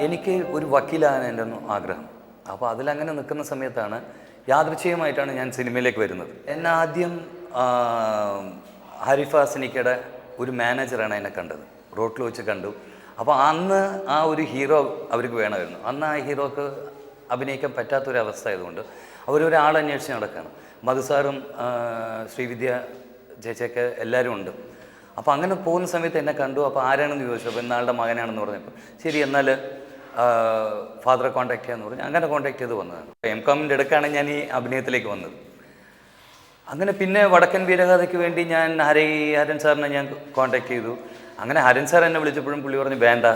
എനിക്ക് ഒരു വക്കീലാകാൻ എന്റെ ആഗ്രഹം. അപ്പോൾ അതിലങ്ങനെ നിൽക്കുന്ന സമയത്താണ് യാദൃച്ഛികമായിട്ടാണ് ഞാൻ സിനിമയിലേക്ക് വരുന്നത്. എന്നെ ആദ്യം ഹരിഫ സിനിക്കയുടെ ഒരു മാനേജറാണ് എന്നെ കണ്ടത്. റോട്ടിൽ വെച്ച് കണ്ടു. അപ്പോൾ അന്ന് ആ ഒരു ഹീറോ അവർക്ക് വേണമായിരുന്നു. അന്ന് ആ ഹീറോക്ക് അഭിനയിക്കാൻ പറ്റാത്തൊരവസ്ഥ ആയതുകൊണ്ട് അവരൊരാൾ അന്വേഷിച്ച് നടക്കുകയാണ്. മധുസാറും ശ്രീവിദ്യ ചേച്ചിയൊക്കെ എല്ലാവരും ഉണ്ട്. അപ്പോൾ അങ്ങനെ പോകുന്ന സമയത്ത് എന്നെ കണ്ടു. അപ്പോൾ ആരാണെന്ന് ചോദിച്ചു. അപ്പോൾ ഇന്നാളുടെ മകനാണെന്ന് പറഞ്ഞപ്പോൾ ശരി എന്നാൽ ഫാദറെ കോണ്ടാക്ട് ചെയ്യാന്ന് പറഞ്ഞു. അങ്ങനെ കോണ്ടാക്ട് ചെയ്ത് വന്നതാണ്. എം കോമിന്റെ ഇടയ്ക്കാണ് ഞാൻ ഈ അഭിനയത്തിലേക്ക് വന്നത്. അങ്ങനെ പിന്നെ വടക്കൻ വീരഗാഥയ്ക്ക് വേണ്ടി ഞാൻ ഹരി ഹരൻ സാറിനെ ഞാൻ കോണ്ടാക്ട് ചെയ്തു. അങ്ങനെ ഹരൻ സാർ എന്നെ വിളിച്ചപ്പോഴും പുള്ളി പറഞ്ഞു വേണ്ട.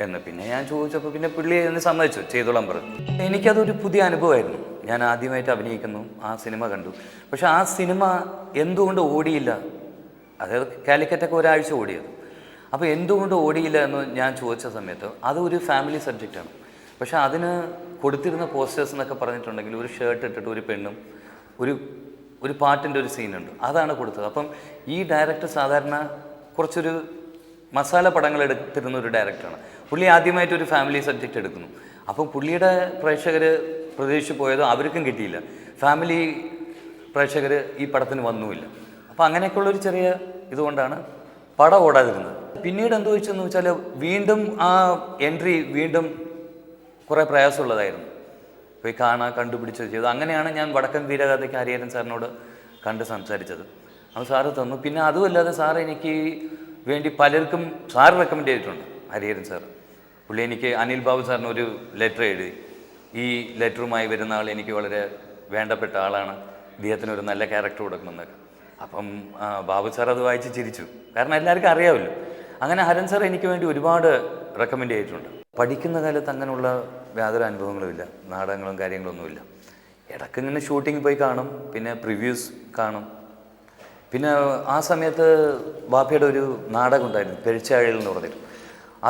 എന്ന് പിന്നെ ഞാൻ ചോദിച്ചപ്പോൾ പിന്നെ പുള്ളി എന്നെ സമ്മതിച്ചു ചെയ്തോളാം പറഞ്ഞു. എനിക്കതൊരു പുതിയ അനുഭവമായിരുന്നു. ഞാൻ ആദ്യമായിട്ട് അഭിനയിക്കുന്നു ആ സിനിമ കണ്ടു. പക്ഷെ ആ സിനിമ എന്തുകൊണ്ട് ഓടിയില്ല? അതായത് കാലിക്കറ്റൊക്കെ ഒരാഴ്ച ഓടിയത്. അപ്പോൾ എന്തുകൊണ്ട് ഓടിയില്ല എന്ന് ഞാൻ ചോദിച്ച സമയത്ത് അത് ഒരു ഫാമിലി സബ്ജക്റ്റാണ് പക്ഷേ അതിന് കൊടുത്തിരുന്ന പോസ്റ്റേഴ്സ് എന്നൊക്കെ പറഞ്ഞിട്ടുണ്ടെങ്കിൽ ഒരു ഷർട്ട് ഇട്ടിട്ട് ഒരു പെണ്ണും ഒരു ഒരു പാട്ടിന്റെ ഒരു സീനുണ്ട് അതാണ് കൊടുത്തത്. അപ്പം ഈ ഡയറക്ടർ സാധാരണ കുറച്ചൊരു മസാല പടങ്ങൾ എടുത്തിരുന്ന ഒരു ഡയറക്ടറാണ് പുള്ളി ആദ്യമായിട്ട് ഒരു ഫാമിലി സബ്ജക്റ്റ് എടുക്കുന്നു. അപ്പം പുള്ളിയുടെ പ്രേക്ഷകർ പ്രതീക്ഷിച്ച് പോയതോ അവർക്കും കിട്ടിയില്ല. ഫാമിലി പ്രേക്ഷകർ ഈ പടത്തിന് വന്നുമില്ല. അപ്പോൾ അങ്ങനെയൊക്കെയുള്ളൊരു ചെറിയ ഇതുകൊണ്ടാണ് പടം ഓടാതിരുന്നത് പിന്നീട് എന്ത് വെച്ചെന്ന് വെച്ചാൽ വീണ്ടും ആ എൻട്രി വീണ്ടും കുറേ പ്രയാസമുള്ളതായിരുന്നു. പോയി കാണാൻ കണ്ടുപിടിച്ച് ചെയ്തു. അങ്ങനെയാണ് ഞാൻ വടക്കൻ വീരകഥയ്ക്ക് ഹരിഹരൻ സാറിനോട് കണ്ട് സംസാരിച്ചത്. അപ്പോൾ സാറ് തന്നു. പിന്നെ അതുമല്ലാതെ സാർ എനിക്ക് വേണ്ടി പലർക്കും സാർ റെക്കമെൻഡ് ചെയ്തിട്ടുണ്ട് ഹരിഹരൻ സാർ പുള്ളി എനിക്ക് അനിൽ ബാബു സാറിന് ഒരു ലെറ്റർ എഴുതി. ഈ ലെറ്ററുമായി വരുന്ന ആൾ എനിക്ക് വളരെ വേണ്ടപ്പെട്ട ആളാണ്. ഇദ്ദേഹത്തിന് ഒരു നല്ല ക്യാരക്ടർ കൊടുക്കണമെന്നൊക്കെ അപ്പം ബാബു സാർ അത് വായിച്ച് ചിരിച്ചു. കാരണം എല്ലാവർക്കും അറിയാമല്ലോ. അങ്ങനെ ഹരൻ സാർ എനിക്ക് വേണ്ടി ഒരുപാട് റെക്കമെൻഡ് ചെയ്തിട്ടുണ്ട്. പഠിക്കുന്ന കാലത്ത് അങ്ങനെയുള്ള യാതൊരു അനുഭവങ്ങളുമില്ല നാടകങ്ങളും കാര്യങ്ങളൊന്നുമില്ല ഇടയ്ക്ക് ഇങ്ങനെ ഷൂട്ടിംഗ് പോയി കാണും. പിന്നെ പ്രിവ്യൂസ് കാണും. പിന്നെ ആ സമയത്ത് ബാപ്പയുടെ ഒരു നാടകം ഉണ്ടായിരുന്നു പെരിച്ചാഴിൽ എന്ന് പറഞ്ഞിട്ട്.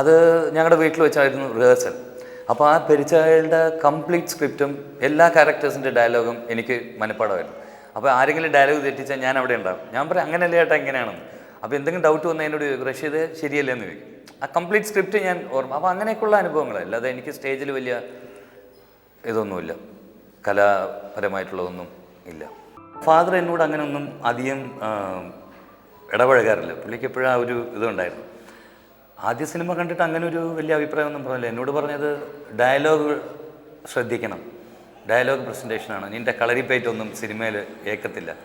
അത് ഞങ്ങളുടെ വീട്ടിൽ വെച്ചായിരുന്നു റിഹേഴ്സൽ അപ്പോൾ ആ പെരിച്ചാഴിയുടെ കംപ്ലീറ്റ് സ്ക്രിപ്റ്റും എല്ലാ ക്യാരക്ടേഴ്സിന്റെ ഡയലോഗും എനിക്ക് മനഃപ്പാടമായിരുന്നു. അപ്പോൾ ആരെങ്കിലും ഡയലോഗ് തെറ്റിച്ചാൽ ഞാൻ അവിടെ ഉണ്ടാവും. ഞാൻ പറയും അങ്ങനെയല്ലേ ചേട്ടാ ഇങ്ങനെയാണെന്ന്. അപ്പോൾ എന്തെങ്കിലും ഡൗട്ട് വന്നാൽ എന്നോട് ചോദിക്കും റഷീദ് ശരിയല്ലേ? എന്ന് ചോദിക്കും. ആ കംപ്ലീറ്റ് സ്ക്രിപ്റ്റ് ഞാൻ ഓർമ്മ അപ്പോൾ അങ്ങനെയൊക്കെയുള്ള അനുഭവങ്ങളല്ല അല്ലാതെ എനിക്ക് സ്റ്റേജിൽ വലിയ ഇതൊന്നുമില്ല. കലാപരമായിട്ടുള്ളതൊന്നും ഇല്ല. ഫാദർ എന്നോട് അങ്ങനെയൊന്നും അധികം ഇടപഴകാറില്ല. പുള്ളിക്ക് എപ്പോഴും ആ ഒരു ഇതുണ്ടായിരുന്നു. ആദ്യ സിനിമ കണ്ടിട്ട് അങ്ങനെ ഒരു വലിയ അഭിപ്രായമൊന്നും പറഞ്ഞില്ല. എന്നോട് പറഞ്ഞത് ഡയലോഗ് ശ്രദ്ധിക്കണം. ഡയലോഗ് പ്രസന്റേഷനാണ് നിന്റെ കളരിപ്പേറ്റൊന്നും സിനിമയിൽ ഏക്കത്തില്ല.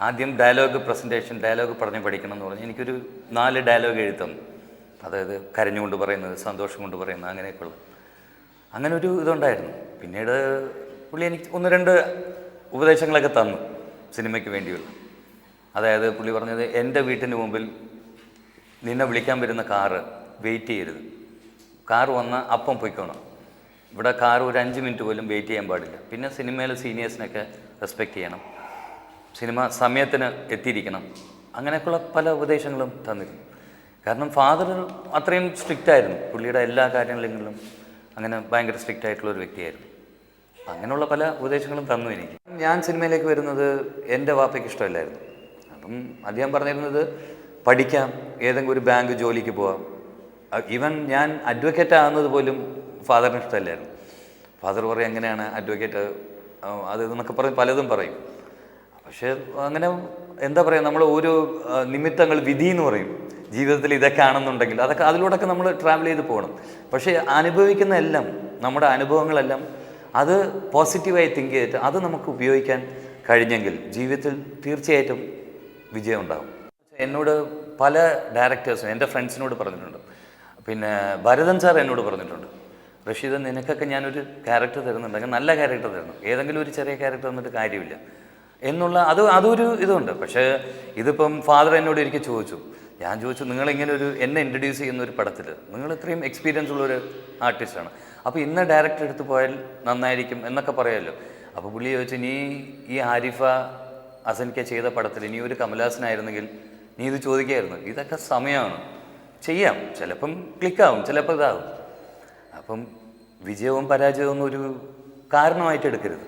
ആദ്യം ഡയലോഗ് പ്രസന്റേഷൻ ഡയലോഗ് പറഞ്ഞ് പഠിക്കണം എന്ന് പറഞ്ഞ് എനിക്കൊരു നാല് ഡയലോഗ് എഴുതി തന്നു. അതായത് കരഞ്ഞുകൊണ്ട് പറയുന്നത് സന്തോഷം കൊണ്ട് പറയുന്നത് അങ്ങനെയൊക്കെയുള്ള. അങ്ങനെ ഒരു ഇതുണ്ടായിരുന്നു. പിന്നീട് പുള്ളി എനിക്ക് ഒന്ന് രണ്ട് ഉപദേശങ്ങളൊക്കെ തന്നു സിനിമയ്ക്ക് വേണ്ടിയുള്ള. അതായത് പുള്ളി പറഞ്ഞത് എന്റെ വീട്ടിന് മുമ്പിൽ നിന്നെ വിളിക്കാൻ വരുന്ന കാറ് വെയിറ്റ് ചെയ്യരുത്. കാറ് വന്നാൽ അപ്പം പൊയ്ക്കോണം. ഇവിടെ കാർ ഒരു അഞ്ച് മിനിറ്റ് പോലും വെയിറ്റ് ചെയ്യാൻ പാടില്ല. പിന്നെ സിനിമയിലെ സീനിയേഴ്സിനൊക്കെ റെസ്പെക്റ്റ് ചെയ്യണം. സിനിമ സമയത്തിന് എത്തിയിരിക്കണം. അങ്ങനെയൊക്കെയുള്ള പല ഉപദേശങ്ങളും തന്നിരുന്നു. കാരണം ഫാദർ അത്രയും സ്ട്രിക്റ്റ് ആയിരുന്നു. പുള്ളിയുടെ എല്ലാ കാര്യങ്ങളിലും അങ്ങനെ ഭയങ്കര സ്ട്രിക്റ്റ് ആയിട്ടുള്ള ഒരു വ്യക്തിയായിരുന്നു. അങ്ങനെയുള്ള പല ഉപദേശങ്ങളും തന്നു എനിക്ക്. ഞാൻ സിനിമയിലേക്ക് വരുന്നത് എന്റെ വാപ്പയ്ക്ക് ഇഷ്ടമല്ലായിരുന്നു. അപ്പം അദ്ദേഹം പറഞ്ഞിരുന്നത് പഠിക്കാം ഏതെങ്കിലും ഒരു ബാങ്ക് ജോലിക്ക് പോവാം. ഈവൻ ഞാൻ അഡ്വക്കേറ്റ് ആകുന്നത് പോലും ഫാദറിന് ഇഷ്ടമല്ലായിരുന്നു. ഫാദർ പറയും എങ്ങനെയാണ് അഡ്വക്കേറ്റ്? അത് എന്നൊക്കെ പറഞ്ഞ് പലതും പറയും. പക്ഷേ അങ്ങനെ എന്താ പറയുക നമ്മൾ ഓരോ നിമിത്തങ്ങൾ വിധി എന്ന് പറയും. ജീവിതത്തിൽ ഇതൊക്കെ ആണെന്നുണ്ടെങ്കിൽ അതൊക്കെ അതിലൂടെയൊക്കെ നമ്മൾ ട്രാവൽ ചെയ്ത് പോകണം. പക്ഷേ അനുഭവിക്കുന്ന എല്ലാം നമ്മുടെ അനുഭവങ്ങളെല്ലാം അത് പോസിറ്റീവായി തിങ്ക് ചെയ്തിട്ട് അത് നമുക്ക് ഉപയോഗിക്കാൻ കഴിഞ്ഞെങ്കിൽ ജീവിതത്തിൽ തീർച്ചയായിട്ടും വിജയം ഉണ്ടാകും. എന്നോട് പല ഡയറക്ടേഴ്സും എന്റെ ഫ്രണ്ട്സിനോട് പറഞ്ഞിട്ടുണ്ട്. പിന്നെ ഭരതൻ സാർ എന്നോട് പറഞ്ഞിട്ടുണ്ട്. റഷീദ് നിനക്കൊക്കെ ഞാനൊരു ക്യാരക്ടർ തരുന്നുണ്ടെങ്കിൽ നല്ല ക്യാരക്ടർ തരണം ഏതെങ്കിലും ഒരു ചെറിയ ക്യാരക്ടർ തന്നിട്ട് കാര്യമില്ല. എന്നുള്ള അത് അതൊരു ഇതുണ്ട്. പക്ഷേ ഇതിപ്പം ഫാദർ എന്നോട് എനിക്ക് ചോദിച്ചു. ഞാൻ ചോദിച്ചു നിങ്ങളിങ്ങനെ ഒരു എന്നെ ഇൻട്രൊഡ്യൂസ് ചെയ്യുന്ന ഒരു പടത്തിൽ നിങ്ങൾ ഇത്രയും എക്സ്പീരിയൻസ് ഉള്ളൊരു ആർട്ടിസ്റ്റാണ് അപ്പോൾ ഇന്ന ഡയറക്ടർ എടുത്ത് പോയാൽ നന്നായിരിക്കും എന്നൊക്കെ പറയാമല്ലോ അപ്പോൾ പുള്ളി ചോദിച്ചു നീ ഈ ആരിഫ അസൻക്ക ചെയ്ത പടത്തിൽ നീ ഒരു കമലാസനായിരുന്നെങ്കിൽ നീ ഇത് ചോദിക്കായിരുന്നു. ഇതൊക്കെ സമയമാണ്. ചെയ്യാം. ചിലപ്പം ക്ലിക്കാവും ചിലപ്പോൾ ഇതാവും. അപ്പം വിജയവും പരാജയവും ഒരു കാരണമായിട്ട് എടുക്കരുത്.